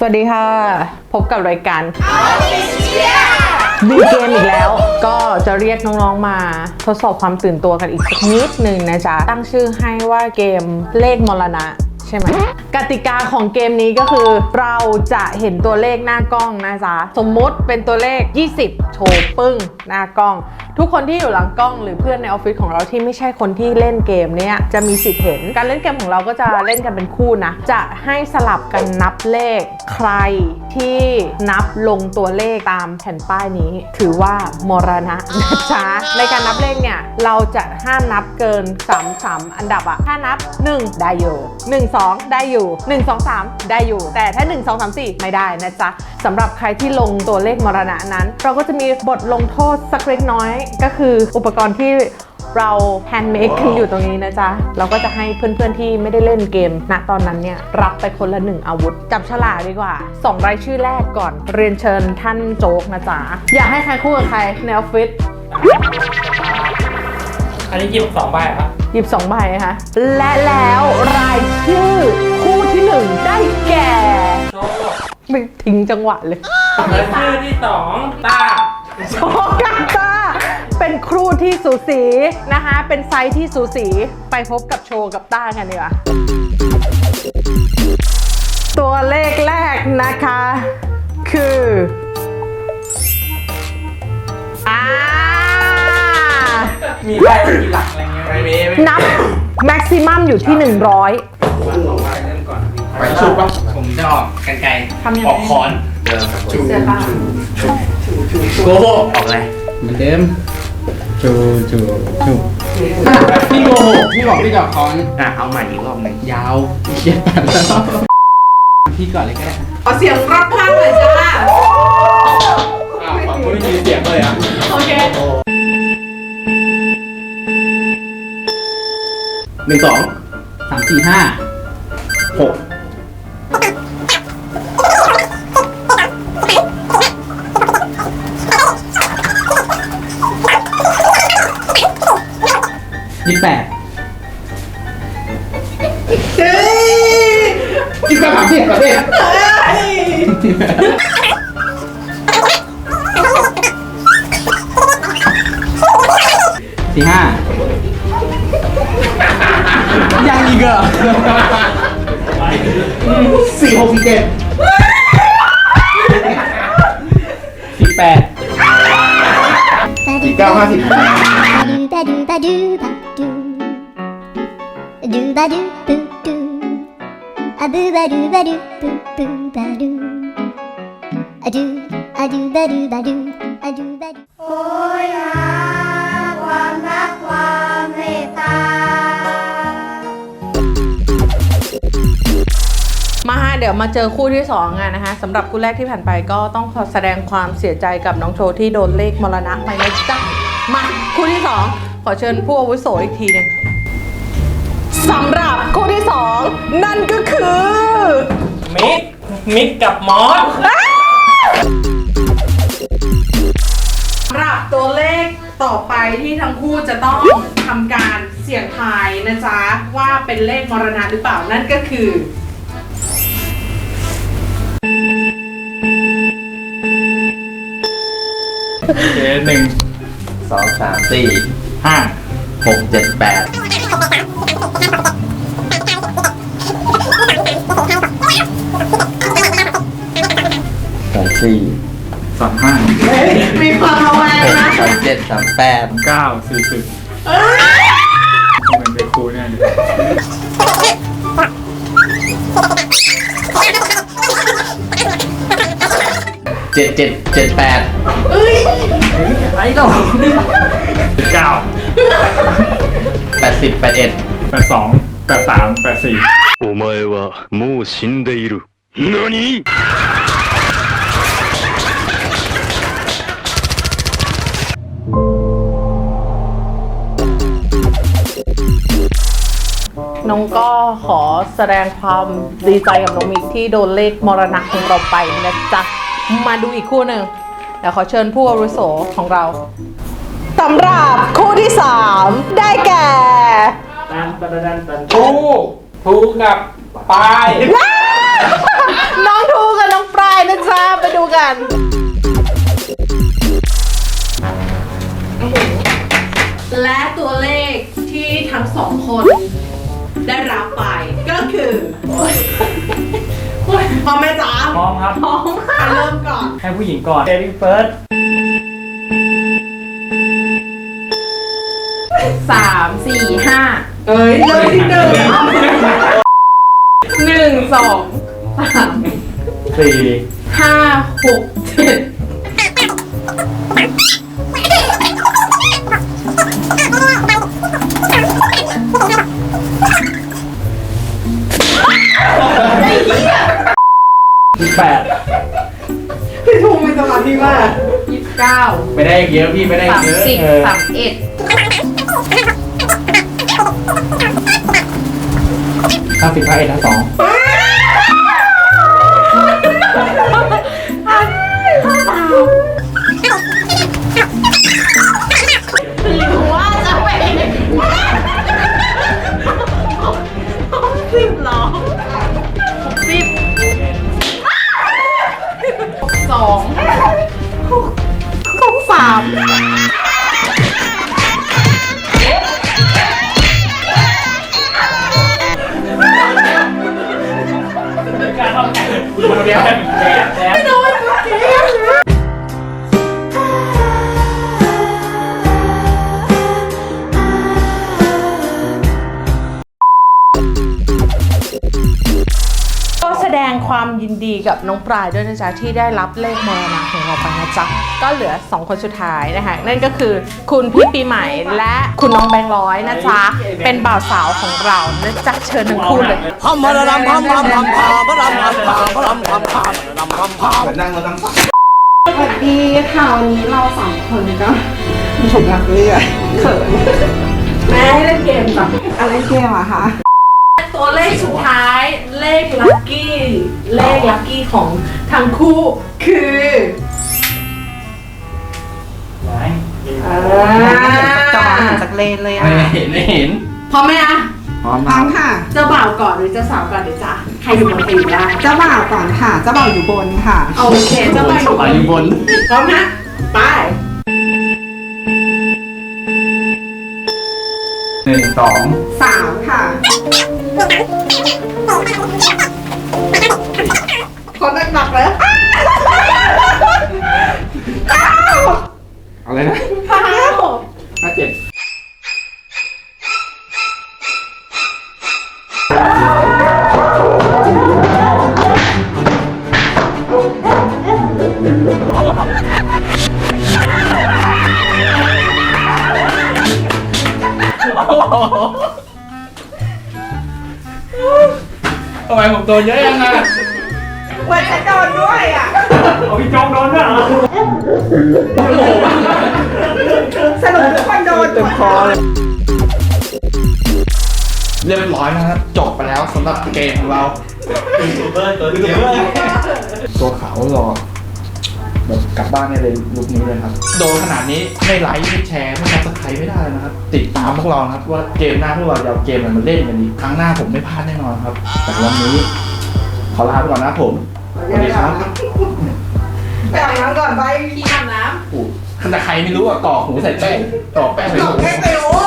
สวัสดีค่ะ พบกับรายการบีเกมอีกแล้ว ก็จะเรียกน้องๆมาทดสอบความตื่นตัวกันอีกสักนิดหนึ่งนะจ๊ะ ตั้งชื่อให้ว่าเกมเลขมรณะใช่ไหมกติกาของเกมนี้ก็คือเราจะเห็นตัวเลขหน้ากล้องนะจ๊ะ สมมติเป็นตัวเลข 20 โชว์ปึ้งหน้ากล้อง ทุกคนที่อยู่หลังกล้องหรือเพื่อนในออฟฟิศของเราที่ไม่ใช่คนที่เล่นเกมเนี้ยจะมีสิทธิ์เห็น การเล่นเกมของเราก็จะเล่นกันเป็นคู่นะ จะให้สลับกันนับเลข ใครที่นับลงตัวเลขตามแผ่นป้ายนี้ ถือว่ามรณะนะจ๊ะในการนับเลขเนี่ยเราจะห้ามนับเกิน3 3อันดับอะถ้านับ 1 ได้อยู่ 1 2 ได้อยู่ 1 2 3 ได้อยู่ แต่ถ้า 1 2 3 4 ไม่ได้นะจ๊ะสำหรับใครที่ลงตัวเลขมรณะนั้น เราก็จะมีบทลงโทษสักเล็กน้อยก็คืออุปกรณ์ที่เราแฮนด์เมดกันอยู่ตรงนี้นะจ๊ะ เราก็จะให้เพื่อนๆที่ไม่ได้เล่นเกม ณตอนนั้นเนี่ย รับไปคนละหนึ่งอาวุธ จับฉลากดีกว่าส่งรายชื่อแรกก่อน เรียนเชิญท่านโจ๊กนะจ๊ะ อยากให้ใครคู่กับใครในออฟฟิศอันนี้หยิบสองใบเหรอครับหยิบสองใบนะคะและแล้วรายชื่อคู่ที่หนึ่งได้แก่โชว์ไม่ทิ้งจังหวะเลยและชื่อที่สองต้าโชกาตาเป็นครู ที่สูสีนะคะ เป็นไซส์ที่สูสีไปพบกับโชว์กับต้ากันดีกว่าตัวเลขแรกนะคะ คืออ่ามีใครกี่หลักอะไรเงี้ยไม่มีไม่มีนับแม็กซิมัมอยู่ที่ 100ไปชุบปะผมจะออกกันไกลทำยังไงออกคอนชูเสื้อผ้าโกหกออกอะไรเหมือนเดิม ชูชูชูพี่โกหกพี่บอกพี่จะเอาคอนอะเอาใหม่อีกรอบหนึ่งยาวเขียนตัดแล้วพี่ก่อนเลยก็ได้ขอเสียงรับข้างเลยจ้าอ้าวฝั่งนู้นไม่มีเสียงเลยอะโอเคหนึ่งสองสามสี่ห้าหก ยี่สิบแปดยี่สิบแปดสามสิบประเทศสี่ห้ายังอีกเหรอสี่หกสี่เจ็ดสี่แปดสี่เก้าห้าสิบバルバルバルルバルブルアブバルバルブブバルアルアルバルバルアルバル โอ้ยหาความรักความเมตตา มาฮะเดี๋ยวมาเจอคู่ที่2กันนะคะสำหรับคู่แรกที่ผ่านไปก็ต้องขอแสดงความเสียใจกับน้องโชว์ที่โดนเลขมรณะไปนะจ๊ะมาคู่ที่ 2 ขอเชิญผู้อาวุโสอีกทีหนึง สำหรับคู่ที่2นั่นก็คือ มิก มิกกับมอส สำหรับตัวเลขต่อไปที่ทั้งคู่จะต้องทำการเสี่ยงทายนะจ๊ะ ว่าเป็นเลขมรณะหรือเปล่านั่นก็คือ โอเคหนึ่งสองสามสี่ห้าหกเจ็ดแปดสา สี่ สามห้า มีความระแวง หก นะ สามเจ็ดสามแปด เก้าสี่สิบคงเป็นเป็นครูเนี่ย เจ็ดเจ็ดเจ็ดแปด ไอ้ดอก เก้า แปดสิบแปดเอ็ด แปดสองแปดสามแปดสี่ お前はもう死んでいる。何 น้องก็ขอแสดงความดีใจกับน้องมิกที่โดนเลขมรณะของเราไปนะจ๊ะ มาดูอีกคู่หนึ่งเดี๋ยวขอเชิญผู้อาวุโสของเราสำหรับคู่ที่ 3 ได้แก่ดันดันดันดันทูทูกับปลาย ให้ผู้หญิงก่อน Lady first สามสี่ห้าเอ้ยเริ่มที่หนึ่งหนึ่งสองสามสี่ห้าหกเจ็ด ไม่ได้เยอะพี่ไม่ได้สามเยอะสิบเออสามเอ็ดห้าสิบห้าเอ็ดห้าสอง เข้าแข่งคนเดียวแล้วแล้ว ความยินดีกับน้องปลายด้วยนะจ๊ะที่ได้รับเลขมรณะของเราไปนะจ๊ะก็เหลือ 2 คนสุดท้ายนะคะนั่นก็คือคุณพี่ปีใหม่และคุณน้องแบงค์ร้อยนะจ๊ะเป็นบ่าวสาวของเรานะจ๊ะเชิญทั้งคู่เลยเหมือนนั่งเราตั้งสวัสดีค่ะวันนี้เราสองคนก็ถูกรักเรื่อยเขินแม่ให้เล่นเกมจ้ะอะไรเกมอะคะ ตัวเลขสุดท้ายเลขลัคกี้ เลขลัคกี้ของทั้งคู่คือไหนจะวางจากเลนเลยอะไม่เห็นไม่เห็นพร้อมไหมอะพร้อมพร้อมค่ะ เจ้าบ่าวก่อนหรือเจ้าสาวก่อนเดี๋ยวจ้ะใครอยู่บนตีได้เจ้าบ่าวก่อนค่ะ เจ้าบ่าวอยู่บนค่ะ โอเคเจ้าบ่าวอยู่บไปอยู่บนพร้อมนะไป สองสามค่ะ คนหนักๆเลย ทำไมผมโดนเยอะยังไงเหมือนจะโดนด้วยอะ เอาพี่โจ๊กโดนด้วยเหรอสรุปทุกคนโดนเต็มคอเลยเรียบร้อยนะครับจบไปแล้วสำหรับเกมของเรา ตัวขาวรอ แบบกลับบ้านเนี่ยเลยลุคนี้เลยครับ โดนขนาดนี้ไม่ไลค์ไม่แชร์ไม่ซับสไครต์ไม่ได้นะครับ ติดตามพวกเรานะครับ ว่าเกมหน้าพวกเราจะเอาเกมอะไรมาเล่นกันอีกครั้งหน้าผมไม่พลาดแน่นอนครับ แต่วันนี้ ขอลาไปก่อนนะครับผมสวัสดีครับไปอาบน้ำก่อนไปพี่อาบน้อู้ขนาดใครไม่รู้อะต่อหูใส่แป้งต่อแป้งใส่หูไม่ไปรู้